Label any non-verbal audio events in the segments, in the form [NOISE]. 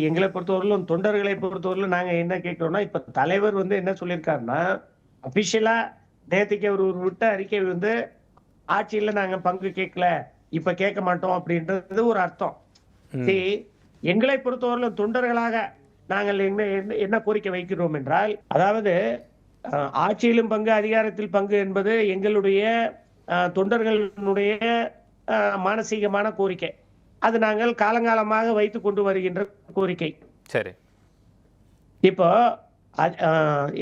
எங்களை பொறுத்தவரையிலும் தொண்டர்களை பொறுத்தவரையிலும் நாங்க என்ன கேட்கிறோம்னா இப்ப தலைவர் வந்து என்ன சொல்லியிருக்காருன்னா அபிஷியலா நேத்துக்கு அவர் ஒரு விட்ட அறிக்கை வந்து ஆட்சியில நாங்க பங்கு கேட்கல இப்ப கேட்க மாட்டோம் அப்படின்றது ஒரு அர்த்தம். See, எங்களை பொறுத்தவரையிலும் தொண்டர்களாக நாங்கள் என்ன என்ன- கோரிக்கை வைக்கிறோம் என்றால் அதாவது ஆட்சியிலும் பங்கு அதிகாரத்தில் பங்கு என்பது எங்களுடைய தொண்டர்களுடைய மானசீகமான கோரிக்கை அது நாங்கள் காலங்காலமாக வைத்துக் கொண்டு வருகின்ற கோரிக்கை. சரி. இப்போ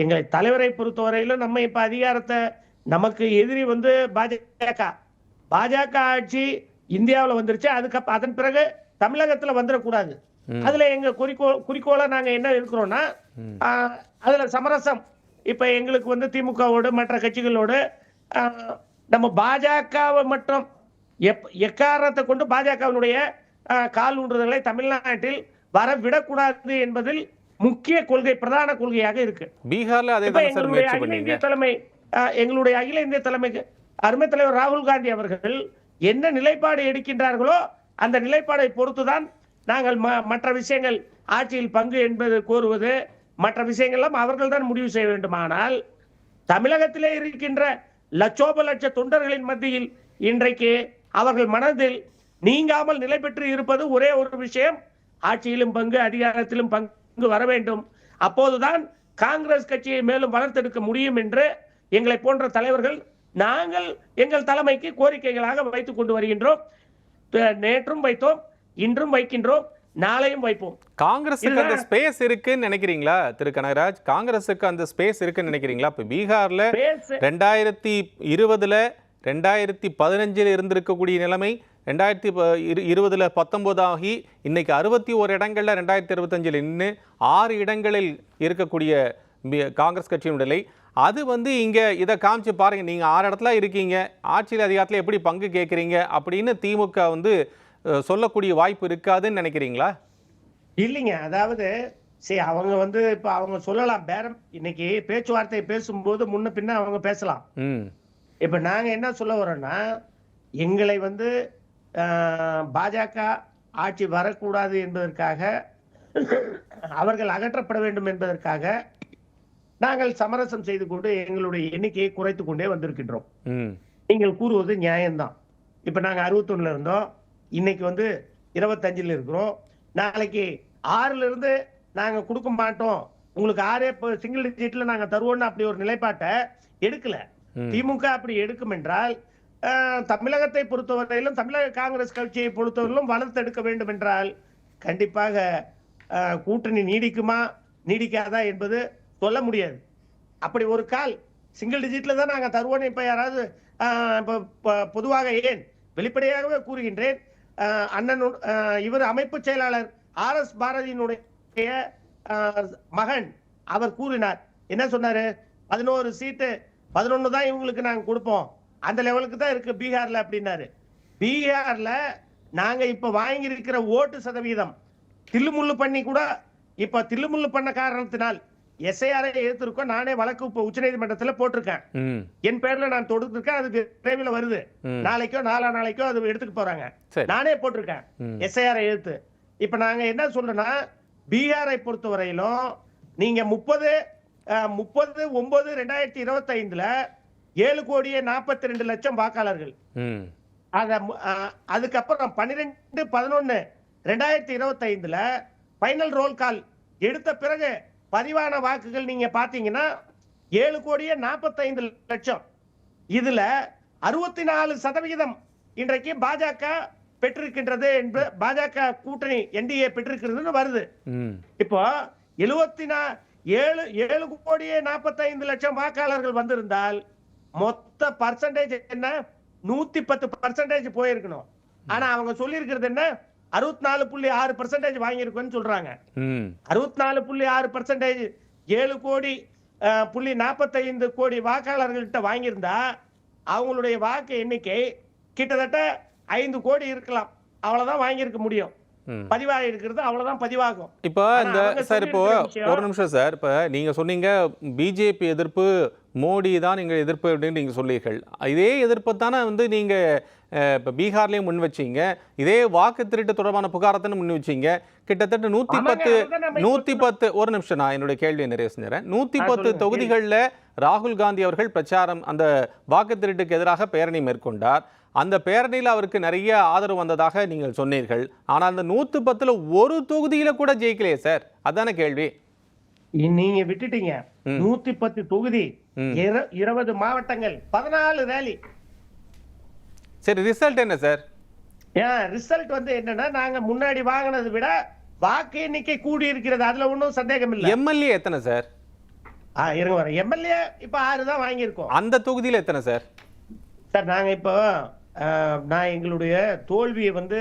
எங்களை தலைவரை பொறுத்தவரையிலும் நம்ம இப்ப அதிகாரத்தை நமக்கு எதிரி வந்து பாஜக. பாஜக ஆட்சி இந்தியாவுல வந்துருச்சு. அதுக்கு அதன் பிறகு தமிழகத்துல வந்துடக்கூடாது. அதுல எங்க குறிக்கோள் குறிக்கோளா நாங்க என்ன இருக்கிறோம்னா அதுல சமரசம். இப்ப எங்களுக்கு வந்து திமுகவோடு மற்ற கட்சிகளோடு நம்ம பாஜகவை மட்டும் எப் எக்காரணத்தை கொண்டு பாஜகவினுடைய கால் ஊன்றுதலை தமிழ்நாட்டில் வர விடக்கூடாது என்பதில் முக்கிய கொள்கை பிரதான கொள்கையாக இருக்கு. பீகார்ல எங்களுடைய அகில இந்திய தலைமை எங்களுடைய அகில இந்திய தலைமைக்கு அருமை தலைவர் ராகுல் காந்தி அவர்கள் என்ன நிலைப்பாடு எடுக்கின்றார்களோ அந்த நிலைப்பாடை பொறுத்துதான் நாங்கள் மற்ற விஷயங்கள் ஆட்சியில் பங்கு என்பது கோருவது மற்ற விஷயங்கள்லாம் அவர்கள் தான் முடிவு செய்ய வேண்டுமானால் தமிழகத்திலே இருக்கின்ற லட்சோப லட்ச தொண்டர்களின் மத்தியில் இன்றைக்கு அவர்கள் மனதில் நீங்காமல் நிலை பெற்று இருப்பது ஒரே ஒரு விஷயம். ஆட்சியிலும் பங்கு அதிகாரத்திலும் பங்கு வர வேண்டும். அப்போதுதான் காங்கிரஸ் கட்சியை மேலும் வளர்த்தெடுக்க முடியும் என்று எங்களை போன்ற தலைவர்கள் நாங்கள் எங்கள் தலைமைக்கு கோரிக்கைகளாக வைத்துக் கொண்டு வருகின்றோம். நேற்றும் வைத்தோம் இன்றும் வைக்கின்றோம் நாளையும் வைப்போம். காங்கிரஸுக்கு அந்த. ஸ்பேஸ் இருக்குன்னு நினைக்கிறீங்களா திரு கனகராஜ்? காங்கிரஸுக்கு அந்த ஸ்பேஸ் இருக்குன்னு நினைக்கிறீங்களா? இப்ப பீகார்ல ரெண்டாயிரத்தி இருபதுல ரெண்டாயிரத்தி பதினஞ்சில் இருந்திருக்கக்கூடிய நிலைமை ரெண்டாயிரத்தி இருபதுல பத்தொன்பது ஆகி இன்னைக்கு அறுபத்தி ஒரு இடங்கள்ல ரெண்டாயிரத்தி இருபத்தஞ்சில் நின்று ஆறு இடங்களில் இருக்கக்கூடிய காங்கிரஸ் கட்சியின் நிலை. அது வந்து இங்க இதை காமிச்சு பாருங்க. நீங்க ஆறு இடத்துல இருக்கீங்க. ஆட்சியில் அதிகாரத்தில் எப்படி பங்கு கேட்குறீங்க அப்படின்னு திமுக வந்து சொல்லக்கூடிய வாய்ப்பு இருக்காதுன்னு நினைக்கிறீங்களா? இல்லைங்க. அதாவது சரி அவங்க வந்து இப்ப அவங்க சொல்லலாம். பேரம் இன்னைக்கு பேச்சுவார்த்தை பேசும்போது முன்ன பின்ன அவங்க பேசலாம். ம். இப்ப நாங்க என்ன சொல்ல வரோம்னா எங்களை வந்து பாஜக ஆட்சி வரக்கூடாது என்பதற்காக அவர்கள் அகற்றப்பட வேண்டும் என்பதற்காக நாங்கள் சமரசம் செய்து கொண்டு எங்களுடைய எண்ணிக்கையை குறைத்து கொண்டே வந்திருக்கின்றோம். நீங்கள் கூறுவது நியாயம்தான். இப்ப நாங்க அறுபத்தொன்னுல இருந்தோம். இன்னைக்கு வந்து இருபத்தஞ்சுல இருக்கிறோம். நாளைக்கு ஆறுல இருந்து நாங்க கொடுக்க மாட்டோம். உங்களுக்கு ஆறே சிங்கிள் டிஜிட்ல நாங்க தருவோம்னு அப்படி ஒரு நிலைப்பாட்டை எடுக்கல. திமுக அப்படி எடுக்கும் என்றால் தமிழகத்தை பொறுத்தவரையிலும் தமிழக காங்கிரஸ் கட்சியை பொறுத்தவரையிலும் வளர்த்தெடுக்க வேண்டும் என்றால் கண்டிப்பாக கூட்டணி நீடிக்குமா நீடிக்காதா என்பது சொல்ல முடியாது. அப்படி ஒரு கால் சிங்கிள் டிஜிட்ல தான் நாங்க தருவோம் இப்ப யாராவது ஆஹ், பொதுவாக ஏன் வெளிப்படையாகவே கூறுகின்றேன். அண்ணன் இவர் அமைப்பு செயலாளர் ஆர் எஸ் பாரதியினுடைய ஆஹ், மகன் அவர் கூறினார். என்ன சொன்னாரு? பதினோரு சீட்டு பதினொன்னு தான் இவங்களுக்கு நாங்க கொடுப்போம். அந்த லெவலுக்கு தான் இருக்கு பீகார்ல அப்படின்னாரு. பீகார்ல நாங்க இப்ப வாங்கி இருக்கிற ஓட்டு சதவீதம் தில்லுமுள்ளு பண்ணி கூட இப்ப தில்லுமுள்ளு பண்ண காரணத்தினால் எஸ்ஐஆரை எதிர்த்திருக்கோம் நானே வழக்கு இப்ப உச்சநீதிமன்றத்துல போட்டிருக்கேன். என் பேர்ல நான் தொடுத்திருக்கேன். அது விரைவில் வருது. நாளைக்கோ நாளா நாளைக்கோ அது எடுத்துட்டு போறாங்க. நானே போட்டிருக்கேன். எஸ்ஐஆரை எதிர்த்து இப்ப நாங்க என்ன சொல்றோம்னா பீகாரை பொறுத்தவரையிலும் நீங்க முப்பது முப்பது ஒன்பது ரெண்டாயிரத்தி இருபத்தி ஐந்துல ஏழு கோடியே நாற்பத்தி ரெண்டு லட்சம் வாக்காளர்கள். அத அதுக்கப்புறம் பன்னிரெண்டு பதினொன்னு ரெண்டாயிரத்தி இருபத்தி ஐந்துல ஃபைனல் ரோல் கால் எடுத்த பிறகு பதிவான வாக்குகள் நீங்க பாத்தீங்கன்னா ஏழு கோடியே நாற்பத்தைந்து லட்சம். இதுல அறுபத்தி நாலு சதவிகிதம் இன்றைக்கு பாஜக பெற்றிருக்கின்றது என்பது பாஜக கூட்டணி என்டிஏ பெற்றிருக்கிறதுன்னு வருது. இப்போ எழுபத்தி நா ஏழு ஏழு கோடியே நாற்பத்தைந்து லட்சம் வாக்காளர்கள் வந்திருந்தால் மொத்த பர்சன்டேஜ் என்ன? நூத்தி பத்து பர்சன்டேஜ் போயிருக்கணும். ஆனா அவங்க சொல்லி இருக்கிறது என்ன? அறுபத்தி நாலு புள்ளி ஆறு பர்சன்டேஜ் வாங்கியிருக்கோன்னு சொல்றாங்க. அறுபத்தி நாலு புள்ளி ஆறு பர்சன்டேஜ் ஏழு கோடி புள்ளி நாற்பத்தைந்து கோடி வாக்காளர்கள்ட்ட வாங்கியிருந்தா அவங்களுடைய வாக்கு எண்ணிக்கை கிட்டத்தட்ட ஐந்து கோடி இருக்கலாம். அவ்வளவுதான் வாங்கியிருக்க முடியும். பதிவாகி இருக்கிறது அவ்வளவுதான் பதிவாகும். இப்போ இந்த சார் இப்போ ஒரு நிமிஷம் சார் இப்போ நீங்கள் சொன்னீங்க பிஜேபி எதிர்ப்பு மோடி தான் நீங்கள் எதிர்ப்பு அப்படின்னு நீங்கள் சொன்னீர்கள். இதே எதிர்ப்பை தானே வந்து நீங்கள் இப்ப பீகார்லயும் முன் வச்சீங்க. இதே வாக்கு திருட்டு தொடர்பான புகாரத்தை முன் வச்சீங்க. கிட்டத்தட்ட நூத்தி ஆமாங்க, பத்து நூத்தி பத்து ஒரு நிமிஷம் நான் என்னுடைய கேள்வியை நிறைவு செஞ்சுறேன். நூத்தி ஆ, பத்து தொகுதிகளில் ராகுல் காந்தி அவர்கள் பிரச்சாரம் அந்த வாக்கு திருட்டுக்கு எதிராக பேரணி மேற்கொண்டார். அந்த பேரணியில் அவருக்கு நிறைய ஆதரவு வந்ததாக நீங்கள் சொன்னீர்கள். ஆனால் அந்த நூத்து பத்துல ஒரு தொகுதியில கூட ஜெயிக்கலையே சார். அதான கேள்வி. நீங்க விட்டுட்டீங்க. நூத்தி பத்து தொகுதி இருபது மாவட்டங்கள் பதினாலு ரேலி. சரி ரிசல்ட் என்ன சார் ஏன் ரிசல்ட் வந்து என்னன்னா நாங்க முன்னாடி வாங்கினதை விட வாக்கு எண்ணிக்கை கூடி இருக்கிறது. அதுல ஒண்ணும் சந்தேகம் இல்ல எம்எல்ஏ எத்தனை சார் ஆ, இருங்க வரேன் எம்எல்ஏ இப்ப ஆறு தான் வாங்கியிருக்கோம். அந்த தொகுதியில எத்தனை சார் சார் நாங்க இப்போ நான் எங்களுடைய தோல்வியை வந்து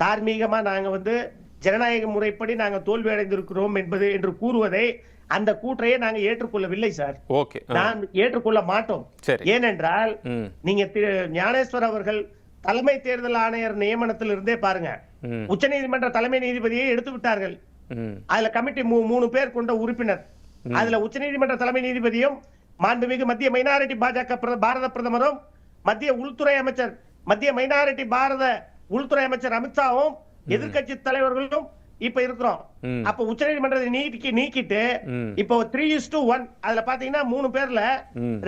தார்மீகமா நாங்க வந்து ஜனநாயக முறைப்படி நாங்க தோல்வி அடைந்திருக்கிறோம் என்பது என்று கூறுவதை அந்த கூற்றையே நாங்க ஏற்றுக்கொள்ளவில்லை சார். ஓகே. நான் ஏற்றுக்கொள்ள மாட்டோம். ஏனென்றால் நீங்க ஞானேஸ்வர் அவர்கள் தலைமை தேர்தல் ஆணையர் நியமனத்தில் இருந்தே பாருங்க. ம். உச்சநீதிமன்ற தலைமை நீதிபதியை எடுத்து விட்டார்கள். அதுல கமிட்டி மூணு பேர் கொண்ட உறுப்பினர். அதுல உச்சநீதிமன்ற தலைமை நீதிபதியும் மாண்புமிகு மத்திய மைனாரிட்டி பாஜக பிர- பாரத பிரதமரும் மத்திய உள்துறை அமைச்சர் மத்திய மைனாரிட்டி பாரத உள்துறை அமைச்சர் அமித்ஷாவும் எதிர்க்கட்சி தலைவர்களும் இப்ப இருக்கிறோம். அப்ப உச்சநீதிமன்றத்தை நீக்கி நீக்கிட்டு இப்போ த்ரீ இஸ் டு ஒன் அதுல பாத்தீங்கன்னா மூணு பேர்ல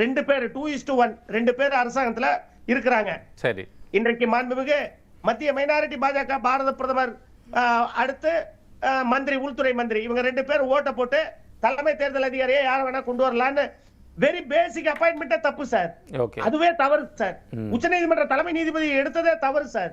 ரெண்டு பேர் டூ இஸ் டு ஒன் ரெண்டு பேர் அரசாங்கத்துல இருக்கிறாங்க. சரி. இன்றைக்கு மாண்புமிகு மத்திய மைனாரிட்டி பாஜக பாரத பிரதமர் அடுத்து மந்திரி உள்துறை மந்திரி இவங்க ரெண்டு பேர் ஓட்ட போட்டு தலைமை தேர்தல் அதிகாரியை யார வேணா கொண்டு வரலான்னு வெரி பேசிக் அப்பாயின்மெண்ட்டே தப்பு சார் அதுவே தவறு சார் உச்சநீதிமன்ற தலைமை நீதிபதி எடுத்ததே தவறு சார்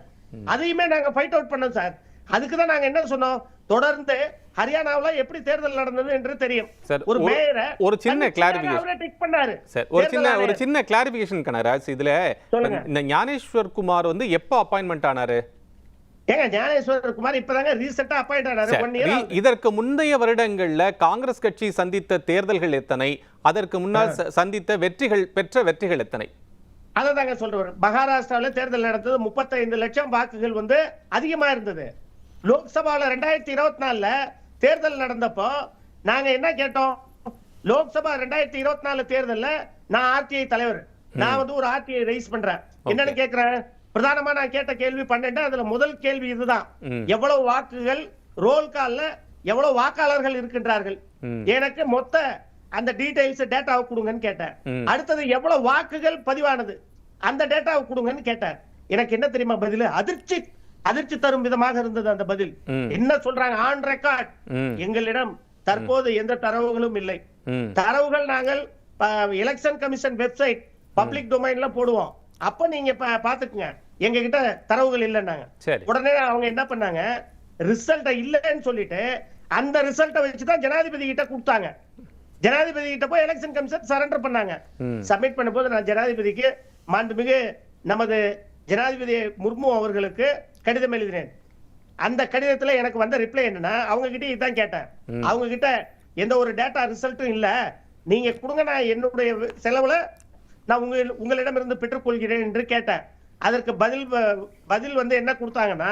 அதையுமே நாங்க ஃபைட் அவுட் பண்ணோம் சார் அதுக்கு தான் நாங்க என்ன சொன்னோம்? தொடர்ந்து ஹரியானாவுல எப்படி தேர்தல் நடந்தது என்று தெரியும். ஒரு மேயரை ஒரு சின்ன. அவரே டிக் பண்ணாரு. ஒரு சின்ன ஒரு. சின்ன கிளாரிபிகேஷன் கனராஜ் இதுல. இந்த ஞானேஸ்வர் குமார் வந்து எப்போ அப்பாயின்மெண்ட் ஆனாரு? ஏங்க ஞானேஸ்வரர் குமார் இப்பதாங்க ரீசெண்டா அப்பாயிண்ட் ஆனாரு. இதற்கு முந்தைய வருடங்கள்ல காங்கிரஸ் கட்சி சந்தித்த தேர்தல்கள் எத்தனை? அதற்கு முன்னால் சந்தித்த வெற்றிகள் பெற்ற வெற்றிகள் எத்தனை? அதை தாங்க சொல்றேன் மகாராஷ்டிரால தேர்தல் நடந்தது. 35 லட்சம் வாக்குகள் வந்து அதிகமா இருந்தது. லோக்சபால ரெண்டாயிரத்தி இருபத்தி நாலுல தேர்தல் நடந்தப்போ நாங்க என்ன கேட்டோம்? லோக்சபா ரெண்டாயிரத்தி இருபத்தி நாலு தேர்தல்ல நான் ஆர்டிஐ தலைவர். நான் வந்து ஒரு ஆர்டிஐ ரைஸ் பண்றேன். என்னன்னு கேக்குறேன்? பிரதானமா நான் கேட்ட கேள்வி பன்னெண்டு அதுல முதல் கேள்வி இதுதான். எவ்வளவு வாக்குகள் ரோல் கால்ல எவ்வளவு வாக்காளர்கள் இருக்கின்றார்கள். எனக்கு மொத்த அந்த டீடைல்ஸ் டேட்டாவை கொடுங்கன்னு கேட்டேன். அடுத்தது எவ்வளவு வாக்குகள் பதிவானது? அந்த டேட்டாவை கொடுங்கன்னு கேட்டேன். எனக்கு என்ன தெரியுமா பதில்? அதிர்ச்சி. அதிர்ச்சி தரும் விதமாக இருந்தது அந்த பதில். என்ன சொல்றாங்க? ஆன் ரெக்கார்ட் எங்களிடம் தற்போது எந்த தரவுகளும் இல்லை. தரவுகள் நாங்கள் எலெக்ஷன் கமிஷன் வெப்சைட் பப்ளிக் டொமைன்ல போடுவோம். அப்ப நீங்க பாத்துக்குங்க எங்க கிட்ட தரவுகள் இல்லைன்னாங்க. உடனே அவங்க என்ன பண்ணாங்க? ரிசல்ட்ட இல்லைன்னு சொல்லிட்டு அந்த ரிசல்ட்டை வச்சு தான் ஜனாதிபதி கிட்ட கொடுத்தாங்க. ஜனாதிபதி கிட்ட போய் எலெக்ஷன் கமிஷன் சரண்டர் பண்ணாங்க. சப்மிட் பண்ணும்போது நான் ஜனாதிபதிக்கு மாண்புமிகு நமது ஜனாதிபதி முர்மு அவர்களுக்கு கடிதம் எழுதினேன் அந்த கடிதத்துல எனக்கு வந்த ரிப்ளை என்னன்னா அவங்க கிட்ட இதான் கேட்டேன். அவங்க கிட்ட எந்த ஒரு டேட்டா ரிசல்ட்டும் இல்ல. நீங்க கொடுங்க நான் என்னுடைய செலவுல நான் உங்க உங்களிடம் இருந்து பெற்றுக்கொள்கிறேன் என்று கேட்டேன். அதற்கு பதில் பதில் வந்து என்ன கொடுத்தாங்கன்னா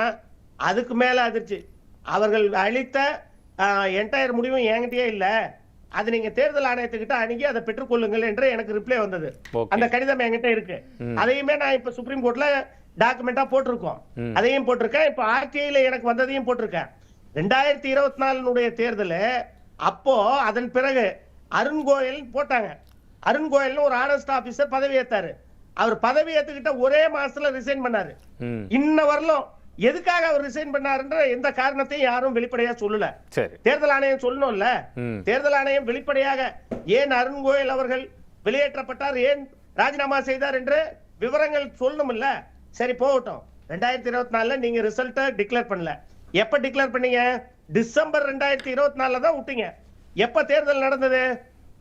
அதுக்கு மேல அதிர்ச்சி. அவர்கள் அளித்த என்டையர் முடிவும் என்கிட்டயே இல்ல. அது நீங்க தேர்தல் ஆணையத்துக்கிட்ட அணுகி அதை பெற்றுக்கொள்ளுங்கள் என்று எனக்கு ரிப்ளை வந்தது. அந்த கடிதம் என்கிட்ட இருக்கு. அதையுமே நான் இப்ப சுப்ரீம் கோர்ட்ல டாக்குமெண்டா போட்டிருக்கோம். அதையும் போட்டிருக்கேன். இப்ப ஆர்டிஐல எனக்கு வந்ததையும் போட்டிருக்கேன். ரெண்டாயிரத்தி இருபத்தி நாலுனுடைய தேர்தல் அப்போ அதன் பிறகு அருண் கோயல் போட்டாங்க. அருண் கோயல்னு ஒரு ஆனஸ்ட் ஆபீசர் பதவி ஏத்தாரு. அவர் பதவி ஏத்துக்கிட்ட ஒரே மாசத்துல ரிசைன் பண்ணாரு. இன்ன வரலும் எதுக்காக அவர் ரிசைன் பண்ணாருன்ற எந்த காரணத்தையும் யாரும் வெளிப்படையா சொல்லல. தேர்தல் ஆணையம் சொல்லணும்ல. தேர்தல் ஆணையம் வெளிப்படையாக ஏன் அருண் கோயல் அவர்கள் வெளியேற்றப்பட்டார் ஏன் ராஜினாமா செய்தார் என்று விவரங்கள் சொல்லணும்ல. சரி போகட்டும். ரெண்டாயிரத்தி இருபத்தி நாலுல நீங்க ரிசல்ட்டை டிக்ளேர் பண்ணல. எப்ப டிக்ளேர் பண்ணீங்க? டிசம்பர் ரெண்டாயிரத்தி இருபத்தி நாலுல தான் விட்டீங்க. எப்ப தேர்தல் நடந்தது?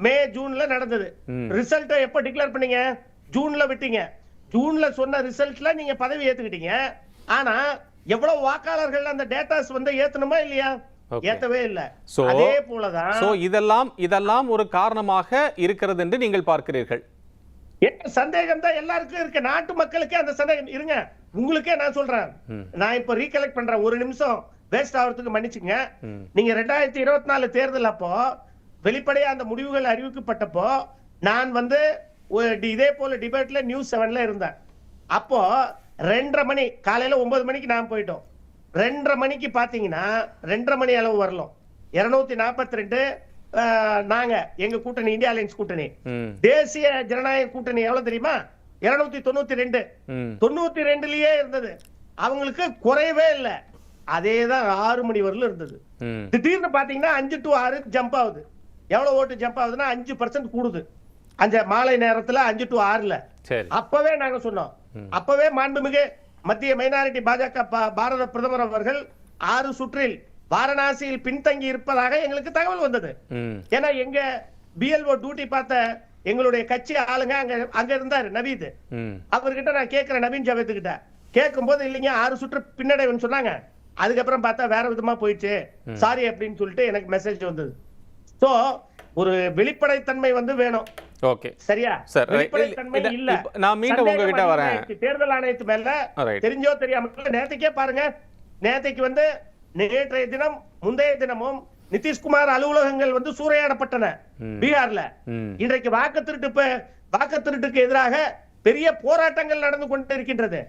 மே ஜூன்ல நடந்தது. ரிசல்ட்டை எப்ப டிக்ளேர் பண்ணீங்க? ஜூன்ல விட்டீங்க. ஜூன்ல சொன்ன ரிசல்ட்ல நீங்க பதவி ஏத்துக்கிட்டீங்க. ஆனா எவ்வளவு வாக்காளர்கள் அந்த டேட்டாஸ் வந்து ஏத்தணுமா இல்லையா. ஏத்தவே இல்ல. அதே போலதான் இதெல்லாம் இதெல்லாம் ஒரு காரணமாக இருக்கிறது என்று நீங்கள் பார்க்கிறீர்கள். என்ன சந்தேகம் தான் எல்லாருக்கும் இருக்கு. நாட்டு மக்களுக்கே அந்த சந்தேகம். இருங்க உங்களுக்கே நான் சொல்றேன். நான் இப்ப ரீகலெக்ட் பண்றேன். ஒரு நிமிஷம். வேஸ்ட் ஆகிறதுக்கு மன்னிச்சுங்க. நீங்க ரெண்டாயிரத்தி இருபத்தி நாலு தேர்தல் அப்போ வெளிப்படையா அந்த முடிவுகள் அறிவிக்கப்பட்டப்போ நான் வந்து இதே போல டிபேட்ல நியூஸ் செவன்ல இருந்தேன். அப்போ ரெண்டரை மணி காலையில ஒன்பது மணிக்கு நாம் போயிட்டோம். ரெண்டரை மணிக்கு பாத்தீங்கன்னா ரெண்டரை மணி அளவு வரலாம். இருநூத்தி நாற்பத்தி ரெண்டு நாங்க எங்க கூட்டணி இந்தியா அலையன்ஸ் கூட்டணி. தேசிய ஜனநாயக கூட்டணி எவ்வளவு தெரியுமா? இருநூத்தி தொண்ணூத்தி ரெண்டு. தொண்ணூத்தி ரெண்டுலயே இருந்தது. அவங்களுக்கு குறையவே இல்ல. அதேதான் ஆறு மணி வரலும் இருந்தது. திடீர்னு பாத்தீங்கன்னா அஞ்சு டு ஆறு ஜம்ப் ஆகுது. எவ்வளவு ஓட்டு ஜம்ப் ஆகுதுன்னா அஞ்சு பர்சன்ட் கூடுது. அந்த மாலை நேரத்துல அஞ்சு டு ஆறுல. அப்பவே நாங்க சொன்னோம். அப்பவே மாண்புமிகு மத்திய மைனாரிட்டி பாஜக பாரத பிரதமர் அவர்கள் ஆறு சுற்றில் வாரணாசியில் பின்தங்கி இருப்பதாக எங்களுக்கு தகவல் வந்தது. ஏன்னா எங்க பிஎல்ஓ டியூட்டி பார்த்த எங்களுடைய கட்சி ஆளுங்க அங்க அங்க இருந்தாரு நவீத். அவர்கிட்ட நான் கேட்கிறேன் நவீன் ஜாவேத் கிட்ட கேட்கும் போது இல்லைங்க ஆறு சுற்று பின்னடைவுன்னு சொன்னாங்க. அதுக்கப்புறம் பார்த்தா வேற விதமா போயிடுச்சு. சாரி அப்படின்னு சொல்லிட்டு எனக்கு மெசேஜ் வந்தது. சோ ஒரு வெளிப்படைத்தன்மை வந்து வேணும். ஓகே சரியா. வெளிப்படைத்தன்மை இல்ல, நான் மீண்டும் உங்ககிட்ட வரேன். தேர்தல் ஆணையத்து மேல. தெரிஞ்சோ தெரியாம நேத்தைக்கே பாருங்க. நேத்தைக்கு வந்து நேற்றைய தினம் முந்தைய தினமும் நிதிஷ்குமார் அலுவலகங்கள் வந்து சூறையாடப்பட்டன பீகார்ல. இன்றைக்கு வாக்கு திருட்டு வாக்கு திருட்டுக்கு எதிராக பெரிய போராட்டங்கள் நடந்து கொண்டு இருக்கின்றது.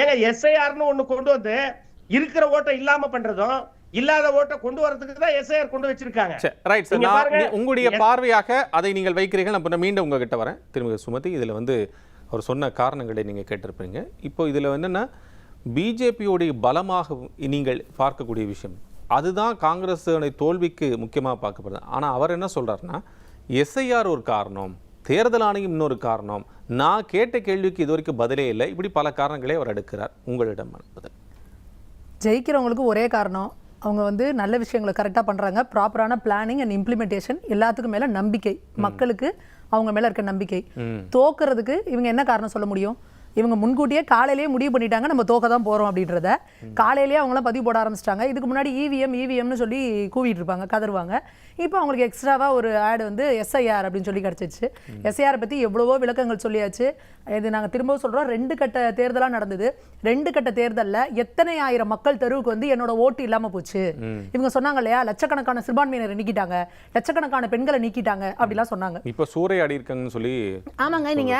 ஏங்க எஸ்ஐஆர்னு ஒண்ணு கொண்டு வந்து இருக்கிற ஓட்டை இல்லாம பண்றதும் இல்லாத ஓட்டை கொண்டு வரதுக்கு தான் எஸ்ஐஆர் கொண்டு வச்சிருக்காங்க. சரி ரைட் சார் நீங்க உங்களுடைய பார்வையாக அதை நீங்கள் வைக்கிறீர்கள். நான் மீண்டும் உங்ககிட்ட வரேன். திரும்ப சுமதி இதில் வந்து அவர் சொன்ன காரணங்களை நீங்கள் கேட்டிருப்பீங்க. இப்போ இதில் என்னென்னா பிஜேபியோடைய பலமாக நீங்கள் பார்க்கக்கூடிய விஷயம். அதுதான் காங்கிரஸ் தோல்விக்கு முக்கியமாக பார்க்கப்படுது. ஆனால் அவர் என்ன சொல்றாருன்னா எஸ்ஐஆர் ஒரு காரணம் தேர்தல் ஆணையம் இன்னொரு காரணம். நான் கேட்ட கேள்விக்கு இது வரைக்கும் பதிலே இல்லை. இப்படி பல காரணங்களை அவர் எடுக்கிறார். உங்களிடம் பதில் ஜெயிக்கிறவங்களுக்கு ஒரே காரணம் அவங்க வந்து நல்ல விஷயங்களை கரெக்டாக பண்ணுறாங்க ப்ராப்பரான பிளானிங் அண்ட் இம்ப்ளிமெண்டேஷன் எல்லாத்துக்கும் மேலே நம்பிக்கை. மக்களுக்கு அவங்க மேலே இருக்க நம்பிக்கை. தோக்குறதுக்கு இவங்க என்ன காரணம் சொல்ல முடியும்? இவங்க முன்கூட்டியே காலையிலேயே முடிவு பண்ணிட்டாங்க நம்ம தோக்க தான் போகிறோம் அப்படின்றத. காலையிலேயே அவங்களாம் பதிவு போட ஆரம்பிச்சிட்டாங்க. இதுக்கு முன்னாடி E இவிஎம் இவிஎம்னு சொல்லி கூவிட்டு இருப்பாங்க கதறுவாங்க இப்போ அவங்களுக்கு எக்ஸ்ட்ராவாக ஒரு ஆட் வந்து எஸ்ஐஆர் அப்படின்னு சொல்லி கிடச்சிச்சு. எஸ்ஐஆர் பற்றி எவ்வளவோ விளக்கங்கள் சொல்லியாச்சு. இது நாங்கள் திரும்பவும் சொல்கிறோம் ரெண்டு கட்ட தேர்தலாக நடந்தது. ரெண்டு கட்ட தேர்தலில் எத்தனை ஆயிரம் மக்கள் தெருவுக்கு வந்து என்னோட ஓட்டு இல்லாமல் போச்சு. இவங்க சொன்னாங்க இல்லையா லட்சக்கணக்கான சிறுபான்மையினரை நீக்கிட்டாங்க லட்சக்கணக்கான பெண்களை நீக்கிட்டாங்க அப்படிலாம் சொன்னாங்க. இப்போ சூறையாடி இருக்காங்கன்னு சொல்லி ஆமாங்க நீங்க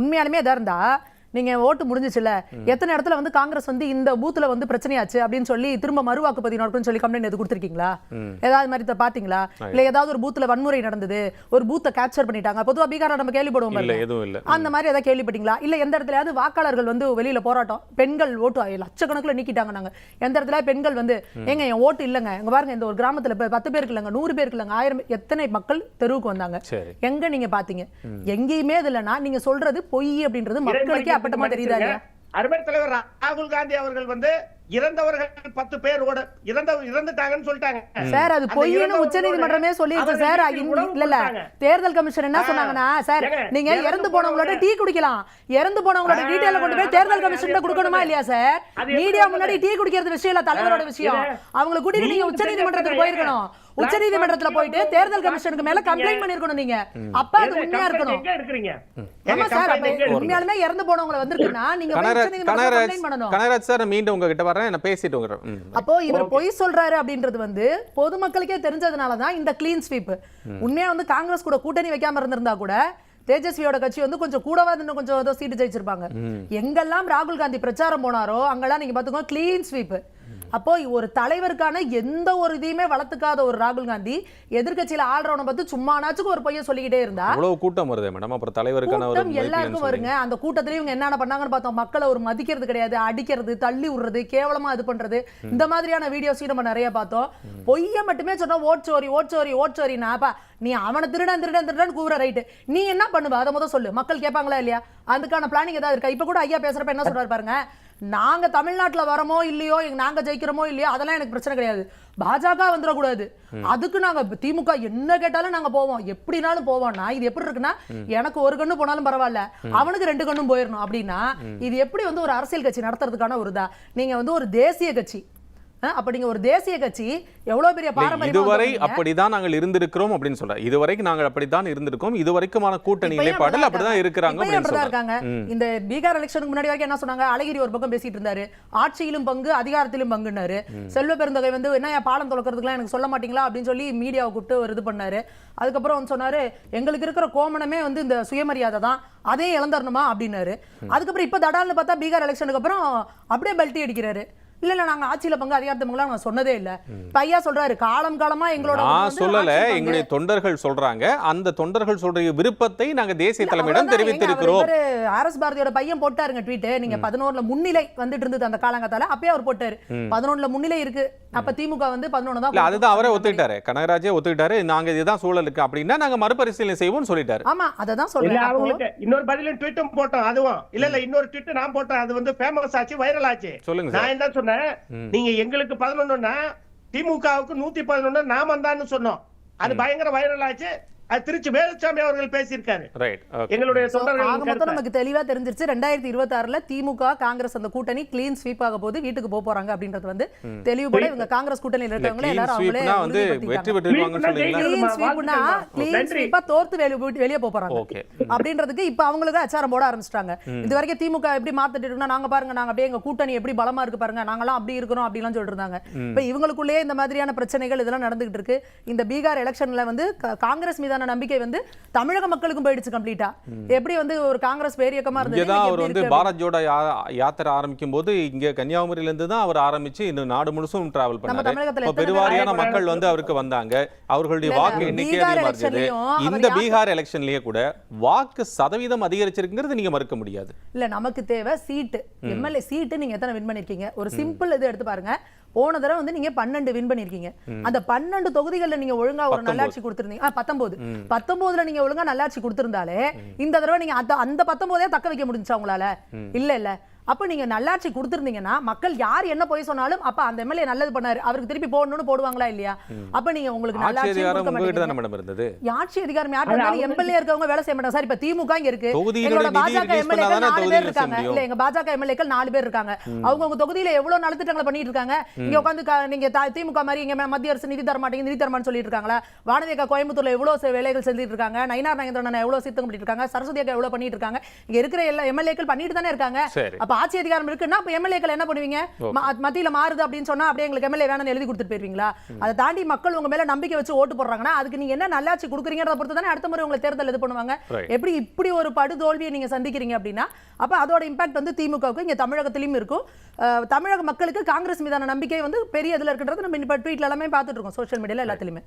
உண்மையாலுமே எதா இருந்தா நீங்க ஓட்டு முடிஞ்சிச்சுல எத்தனை இடத்துல வந்து காங்கிரஸ் வந்து இந்த பூத்துல வந்து பிரச்சனையாச்சு அப்படின்னு சொல்லி திரும்ப மறுவாக்குப்பதிவு நடக்கும்னு சொல்லி கம்ப்ளைண்ட் எது கொடுத்துருக்கீங்களா? ஏதாவது மாதிரி இதை பாத்தீங்களா? இல்ல ஏதாவது ஒரு பூத்துல வன்முறை நடந்தது ஒரு பூத்தை கேப்சர் பண்ணிட்டாங்க பொதுவா பீகார்ல நம்ம கேள்விப்படுவோம் இல்லை பாருங்க. எதுவும் இல்லை. அந்த மாதிரி ஏதாவது கேள்விப்பட்டீங்களா? இல்ல எந்த இடத்துலயாவது வாக்காளர்கள் வந்து வெளியில போராட்டம் பெண்கள் ஓட்டு லட்சக்கணக்குல நீக்கிட்டாங்க நாங்க. எந்த இடத்துல பெண்கள் வந்து ஏங்க என் ஓட்டு இல்லைங்க. இங்க பாருங்க இந்த ஒரு கிராமத்துல பத்து பேருக்கு இல்லைங்க நூறு பேருக்கு இல்லைங்க ஆயிரம் எத்தனை மக்கள் தெருவுக்கு வந்தாங்க. எங்க நீங்க பாத்தீங்க? எங்கேயுமே இது இல்லைன்னா நீங்க சொல்றது பொய் அப்படின்றது மக்களுக்கே அப்பட்டமா தெரியுதா அருமை தலைவர் ராகுல் காந்தி அவர்கள் வந்து இறந்தவர்கள் பத்து பேரோட இறந்த இறந்துட்டாங்கன்னு சொல்லிட்டாங்க. சார் அது பொய்னு இறந்தவர்களோட உச்சநீதிமன்றமே சொல்லிருச்சு சார். இல்ல இல்ல. தேர்தல் கமிஷன் என்ன. சொன்னாங்கன்னா சார் நீங்க இறந்து போனவங்களோட போனவங்க- டீ குடிக்கலாம். இறந்து போனவங்களோட டீடைல கொண்டு போய் தேர்தல் கமிஷன் கொடுக்கணுமா இல்லையா சார்? மீடியா? முன்னாடி டீ குடிக்கிறது விஷயம் இல்ல தலைவரோட விஷயம். அவங்கள கூட்டிட்டு நீங்க உச்சநீதிமன்றத்துக்கு செஞ்ச போயிருக்கணும். பிளாட்ஃபார்ம் உச்சநீதிமன்றத்துல போயிட்டு தேர்தல் கமிஷனுக்கு மேல. கம்ப்ளைண்ட் பண்ணிருக்கணும் நீங்க. அப்ப அது உண்மையா இருக்கணும். ஆமா சார்? உண்மையாலுமே இறந்து போனவங்கள வந்திருக்குன்னா நீங்க கனராஜ் சார் நான் மீண்டும் உங்ககிட்ட வரேன் நான் பேசிட்டு ம். அப்போ இவர் பொய் சொல்றாரு அப்படின்றது வந்து பொதுமக்களுக்கே தெரிஞ்சதுனால தான் இந்த க்ளீன் ஸ்வீப் உண்மையா வந்து காங்கிரஸ் கூட கூட்டணி வைக்காம இருந்திருந்தா கூட தேஜஸ்வியோட கட்சி வந்து கொஞ்சம் கூடவா இன்னும் கொஞ்சம் ஏதோ சீட்டு ஜெயிச்சிருப்பாங்க. எங்கெல்லாம் ராகுல் காந்தி பிரச்சாரம் போனாரோ அங்கெல்லாம் நீங்க பாத்துக்கோங்க க்ளீன் ஸ்வீப் அப்போ ஒரு தலைவருக்கான எந்த ஒரு இதையுமே வளர்த்துக்காத ஒரு ராகுல் காந்தி எதிர்க்கட்சியில ஆள்றவனை பார்த்து சும்மானாச்சுக்கும் ஒரு பையன் சொல்லிக்கிட்டே இருந்தா அவ்வளவு கூட்டம் வருதே மேடம் அப்புறம் தலைவருக்கான கூட்டம் எல்லாருக்கும் வருங்க. அந்த கூட்டத்திலயும் இவங்க என்னென்ன பண்ணாங்கன்னு பார்த்தோம். மக்களை ஒரு மதிக்கிறது கிடையாது. அடிக்கிறது தள்ளி விடுறது கேவலமா இது பண்றது. இந்த மாதிரியான வீடியோஸையும் நம்ம நிறைய பார்த்தோம். பொய்ய மட்டுமே சொன்னா ஓட்சோரி ஓட்சோரி ஓட்சோரினாப்பா நீ அவனை திருடன் திருடன் திருடன் கூற ரைட்டு நீ என்ன பண்ணுவ? அதை முதல் சொல்லு. மக்கள் கேட்பாங்களா இல்லையா? அதுக்கான பிளானிங் ஏதாவது இருக்கா? இப்ப கூட ஐயா பேசுறப்ப என்ன சொல்றாரு பாருங்க. நாங்க தமிழ்நாட்டுல வரமோ இல்லையோ எங்க- நாங்க ஜெயிக்கிறோமோ இல்லையோ அதெல்லாம் எனக்கு பிரச்சனை கிடையாது. பாஜக வந்துடக்கூடாது. அதுக்கு நாங்க திமுக என்ன கேட்டாலும் நாங்க போவோம். எப்படினாலும் போவோம்னா இது எப்படி இருக்குன்னா எனக்கு ஒரு கண்ணு போனாலும் பரவாயில்ல. அவனுக்கு ரெண்டு கண்ணும் போயிடணும் அப்படின்னா இது எப்படி வந்து ஒரு அரசியல் கட்சி நடத்துறதுக்கான ஒரு இதா? நீங்க வந்து ஒரு தேசிய கட்சி. அப்ப நீங்க ஒரு தேசிய கட்சி எவ்வளவு பெரிய பாரம்பரியம் இதுவரை. அப்படிதான் நாங்கள் இருந்திருக்கிறோம் அப்படின்னு சொல்றேன் இதுவரைக்கும் நாங்கள் அப்படித்தான் இருந்திருக்கோம். இதுவரைக்குமான கூட்டணி நிலைப்பாடில் அப்படிதான் இருக்கிறாங்க இருக்காங்க. இந்த பீகார் எலெக்ஷனுக்கு முன்னாடி வரைக்கும் என்ன சொன்னாங்க? அழகிரி ஒரு பக்கம் பேசிட்டு இருந்தாரு. ஆட்சியிலும் பங்கு அதிகாரத்திலும் பங்குன்னாரு. செல்வ பெருந்தகை வந்து என்ன என் பாலம் தொலைக்கிறதுக்குலாம் எனக்கு சொல்ல மாட்டீங்களா? அப்படின்னு சொல்லி மீடியாவை கூப்பிட்டு ஒரு இது பண்ணாரு. அதுக்கப்புறம் வந்து சொன்னாரு எங்களுக்கு இருக்கிற கோமணமே வந்து இந்த சுயமரியாதை தான். அதே இழந்துடணுமா அப்படின்னாரு. அதுக்கப்புறம் இப்ப தடால்னு பார்த்தா பீகார் எலெக்ஷனுக்கு அப்புறம் அப்படியே பெல்ட்டி அடிக்கிறாரு. இல்ல இல்ல நாங்க ஆட்சியில பங்கு அதிகாரத்து பங்குலாம் நான் சொன்னதே இல்ல. ஐயா சொல்றாரு காலம் காலமா எங்களோட நான் சொல்லல. எங்களுடைய தொண்டர்கள் சொல்றாங்க. அந்த தொண்டர்கள் சொல்ற விருப்பத்தை நாங்க தேசிய தலைமையிடம். தெரிவித்திருக்கிறோம். ஆர் எஸ் பாரதியோட பையன் போட்டாருங்க ட்வீட் நீங்க பதினோருல முன்னிலை வந்துட்டு இருந்தது அந்த காலங்கத்தால அப்பயே அவர் போட்டாரு. பதினொன்னுல முன்னிலை இருக்கு. அப்ப திமுக வந்து பதினொன்னு தான் இல்ல அதுதான் அவரே. ஒத்துக்கிட்டாரு. கனகராஜே ஒத்துக்கிட்டாரு. நாங்க இதுதான் சூழல் இருக்கு அப்படின்னா நாங்க மறுபரிசீலனை செய்வோம்னு சொல்லிட்டாரு. ஆமா அததான் இல்ல சொல்றேன் இன்னொரு பதிலும் ட்வீட்டும் போட்டோம் அதுவும். இல்ல இல்ல இன்னொரு ட்வீட் நான் போட்டேன். அது வந்து ஃபேமஸ் ஆச்சு வைரல் ஆச்சு. சொல்லுங்க சார். நான் என்ன சொன்னேன்? நீங்க எங்களுக்கு பதினொன்னுன்னா திமுகவுக்கு நூத்தி பதினொன்னு நாம தான் சொன்னோம். அது பயங்கர வைரல் ஆச்சு. அது திருச்சி வேலுச்சாமி அவர்கள் பேசியிருக்காரு. ரைட் ஓகே எங்களுடைய தொண்டர்கள் நமக்கு தெளிவா தெரிஞ்சிருச்சு. ரெண்டாயிரத்தி இருபத்தி ஆறுல திமுக காங்கிரஸ் அந்த கூட்டணி கிளீன் ஸ்வீப் ஆக போது வீட்டுக்கு போக போறாங்க அப்படின்றது வந்து தெளிவுபட இவங்க காங்கிரஸ் கூட்டணியில இருக்கவங்களே clean எல்லாரும் அவங்களே வந்து வெற்றி. ஸ்வீப்பா தோர்த்து வெளிய வெளியே போக போறாங்க. [LAUGHS] அப்படின்றதுக்கு இப்ப அவங்களுக்கு அச்சாரம் போட ஆரம்பிச்சிட்டாங்க. இது வரைக்கும் திமுக எப்படி மாத்திட்டு நாங்க பாருங்க நாங்க அப்படியே எங்க கூட்டணி எப்படி பலமா இருக்கு பாருங்க நாங்கலாம் அப்படி இருக்கிறோம் அப்படிலாம் சொல்லிட்டு இருந்தாங்க. இப்ப இவங்களுக்குள்ளேயே இந்த மாதிரியான பிரச்சனைகள் இதெல்லாம் நடந்துகிட்டு இருக்கு. இந்த பீகார் எலெக்ஷன்ல வந்து காங்கிரஸ் மீதான நம்பிக்கை வந்து தமிழக மக்களுக்கும் போயிடுச்சு கம்ப்ளீட்டா. எப்படி வந்து ஒரு காங்கிரஸ் பேரியக்கமா இருந்தது? அவர் வந்து பாரத் ஜோடோ யாத்திரை ஆரம்பிக்கும் போது இங்க கன்னியாகுமரியில இருந்து தான் அவர் ஆரம்பிச்சு இன்னும் நாடு முழுசும் டிராவல் பண்ணாரு. பெருவாரியான பேர் மக்கள் வந்து அவருக்கு வந்தாங்க. அவர்களுடைய வாக்கு எண்ணிக்கை அதிகமா இருந்தது. இந்த பீகார் எலெக்ஷன்லயே கூட வாக்கு சதவீதம் அதிகரிச்சிருக்குங்கிறது நீங்க மறுக்க முடியாது. இல்ல நமக்கு தேவை சீட்டு. எம்எல்ஏ சீட்டு நீங்க எத்தனை வின் பண்ணிருக்கீங்க? ஒரு சிம்பிள் இது எடுத்து பாருங்க. போன தடவை வந்து நீங்க பன்னெண்டு வின் பண்ணிருக்கீங்க. அந்த பன்னெண்டு தொகுதிகள்ல நீங்க ஒழுங்கா ஒரு நல்லாட்சி கொடுத்திருந்தீங்க. பத்தொன்பது பத்தொன்பதுல நீங்க ஒழுங்கா நல்லாட்சி கொடுத்திருந்தாலே இந்த தடவை நீங்க அந்த பத்தொன்பதே தக்க வைக்க முடிஞ்சுச்சா உங்களால? இல்ல இல்ல. அப்ப நீங்க நல்லாட்சி கொடுத்திருந்தீங்கன்னா மக்கள் யார் என்ன போய் சொன்னாலும் அப்ப அந்த எம்எல்ஏ நல்லது பண்ணாரு. அவருக்கு திருப்பி போடணும்னு போடுவாங்களா இல்லையா? அப்ப நீங்க உங்களுக்கு நல்லாட்சி கொடுக்க மாட்டீங்க ஆட்சி அதிகாரம் அது இருந்தாலும் எம்எல்ஏ இருக்கவங்க வேலை செய்ய மாட்டாங்க. சார் இப்ப திமுக இங்க இருக்கு. எங்களோட பாஜக எம்எல்ஏக்கள் நாலு பேர் இருக்காங்க. இல்ல எங்க பாஜக எம்எல்ஏக்கள் நாலு பேர் இருக்காங்க. அவங்க உங்க தொகுதியில எவ்வளவு நலத்திட்டங்களை பண்ணிட்டு இருக்காங்க? இங்க உட்காந்து க- நீங்க த- திமுக மாதிரி இங்க மத்திய அரசு நிதி தர மாட்டேங்குது நிதி தரமான்னு சொல்லிட்டு இருக்காங்களா? வானதி அக்கா கோயம்புத்தூர்ல எவ்வளவு செ- வேலைகள் செஞ்சுட்டு இருக்காங்க? நயினார் நாகேந்திரன் எவ்வளவு சீத்தம் பண்ணிட்டு இருக்காங்க? சரஸ்வதி அக்கா எவ்வளவு பண்ணிட்டு இருக்காங்க? இங்க இருக்கிற எல்லா எம்எல்ஏக்கள் பண்ணிட்டு தானே இருக்காங்க. அப்ப ஆட்சி அதிகாரம் இருக்குன்னா அப்ப எம்எல்ஏக்கள் என்ன பண்ணுவீங்க? மத்தியில மாறுது அப்படின்னு சொன்னா அப்படியே எங்களுக்கு எம்எல்ஏ வேணும்னு எழுதி கொடுத்துட்டு போயிருவீங்களா? அதை தாண்டி மக்கள் உங்க மேல நம்பிக்கை வச்சு ஓட்டு போடுறாங்கன்னா அதுக்கு நீங்க என்ன நல்லாட்சி கொடுக்குறீங்கிறத பொறுத்து தானே அடுத்த முறை உங்களை தேர்தல் இது பண்ணுவாங்க. எப்படி இப்படி ஒரு படு தோல்வியை நீங்க சந்திக்கிறீங்க அப்படின்னா அப்ப அதோட இம்பாக்ட் வந்து திமுகவுக்கு இங்க தமிழகத்திலயும் இருக்கும். தமிழக மக்களுக்கு காங்கிரஸ் மீதான நம்பிக்கை வந்து பெரிய இதுல இருக்குன்றது நம்ம இப்ப ட்வீட்ல எல்லாமே பார்த்துட்டு இருக்கோம். சோஷியல் மீடியால எல்லாத்துலயுமே.